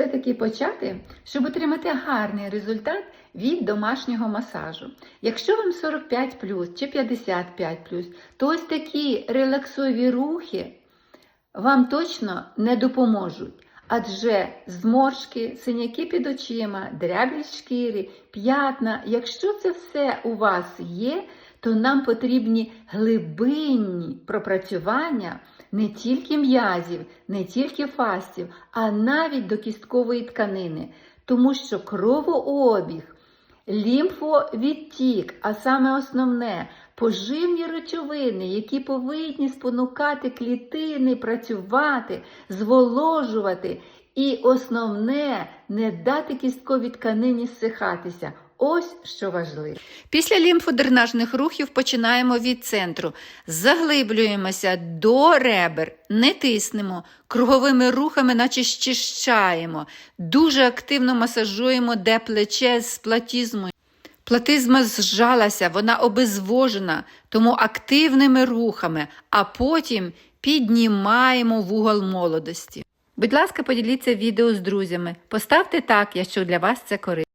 все-таки почати, щоб отримати гарний результат від домашнього масажу. Якщо вам 45 чи 55 то ось такі релаксові рухи вам точно не допоможуть. Адже зморшки, синяки під очима, дряблі шкіри, п'ятна, якщо це все у вас є, то нам потрібні глибинні пропрацювання не тільки м'язів, не тільки фастів, а навіть до кісткової тканини, тому що кровообіг, лімфовідтік, а саме основне поживні речовини, які повинні спонукати клітини працювати, зволожувати, і основне не дати кістковій тканині зсихатися. Ось що важливо. Після лімфодренажних рухів починаємо від центру. Заглиблюємося до ребер, не тиснемо, круговими рухами, наче щищаємо, дуже активно масажуємо, де плече з платізмою. Платизма зжалася, вона обезвожена, тому активними рухами, а потім піднімаємо вугол молодості. Будь ласка, поділіться відео з друзями. Поставте так, якщо для вас це корисно.